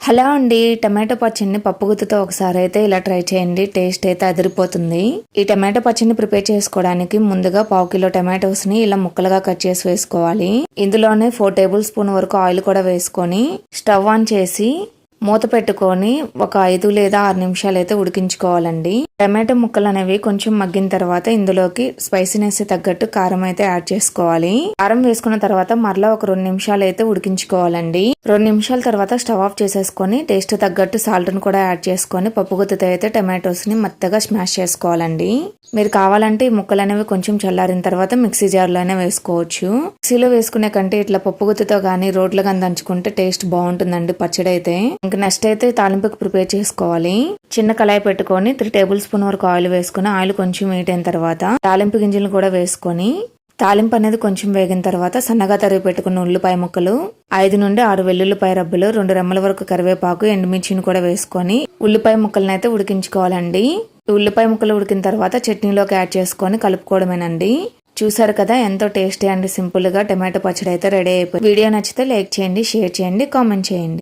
Hello అండి tomato పచ్చడిని పప్పు గుత్తుతో ఒకసారి అయితే ఇలా ట్రై చేయండి. టేస్ట్ అయితే అదిరిపోతుంది. ఈ టమాటో పచ్చడిని ప్రిపేర్ చేసుకోవడానికి ముందుగా పావు కిలో టమాటోస్ని ఇలా ముక్కలుగా కట్ చేసి వేసుకోవాలి. ఇందులోనే ఫోర్ టేబుల్ స్పూన్ వరకు ఆయిల్ కూడా వేసుకొని స్టవ్ ఆన్ చేసి మూత పెట్టుకొని ఒక ఐదు లేదా ఆరు నిమిషాలు అయితే ఉడికించుకోవాలండి. టమాటో ముక్కలు అనేవి కొంచెం మగ్గిన తర్వాత ఇందులోకి స్పైసీనెస్ తగ్గట్టు కారం అయితే యాడ్ చేసుకోవాలి. కారం వేసుకున్న తర్వాత మరలా ఒక రెండు నిమిషాలు అయితే ఉడికించుకోవాలండి. రెండు నిమిషాల తర్వాత స్టవ్ ఆఫ్ చేసేసుకొని టేస్ట్ తగ్గట్టు సాల్ట్ను కూడా యాడ్ చేసుకొని పప్పు గుత్తితో అయితే టమాటోస్ని మెత్తగా స్మాష్ చేసుకోవాలండి. మీరు కావాలంటే ఈ ముక్కలు అనేవి కొంచెం చల్లారిన తర్వాత మిక్సీ జార్లోనే వేసుకోవచ్చు. మిక్సీలో వేసుకునే కంటే ఇట్లా పప్పు గుత్తితో కానీ రోడ్లు కానీ దంచుకుంటే టేస్ట్ బాగుంటుందండి పచ్చడి అయితే ఇంక నెక్స్ట్ అయితే తాలింపుకి ప్రిపేర్ చేసుకోవాలి. చిన్న కళాయి పెట్టుకొని త్రీ టేబుల్ స్పూన్ వరకు ఆయిల్ వేసుకొని ఆయిల్ కొంచెం హీట్ అయిన తర్వాత తాలింపు గింజలు కూడా వేసుకొని తాలింపు అనేది కొంచెం వేగిన తర్వాత సన్నగా తరిగి పెట్టుకున్న ఉల్లిపాయ ముక్కలు ఐదు నుండి ఆరు వెల్లుల్లిపాయ రబ్బులు రెండు రెమ్మల వరకు కరివేపాకు ఎండుమిర్చిని కూడా వేసుకొని ఉల్లిపాయ ముక్కలను అయితే ఉడికించుకోవాలండి. ఉల్లిపాయ ముక్కలు ఉడికిన తర్వాత చట్నీలోకి యాడ్ చేసుకొని కలుపుకోవడమేనండి. చూసారు కదా ఎంతో టేస్టీ అండ్ సింపుల్గా టమాటో పచ్చడి అయితే రెడీ అయిపోయింది. వీడియో నచ్చితే లైక్ చేయండి షేర్ చేయండి కామెంట్ చేయండి.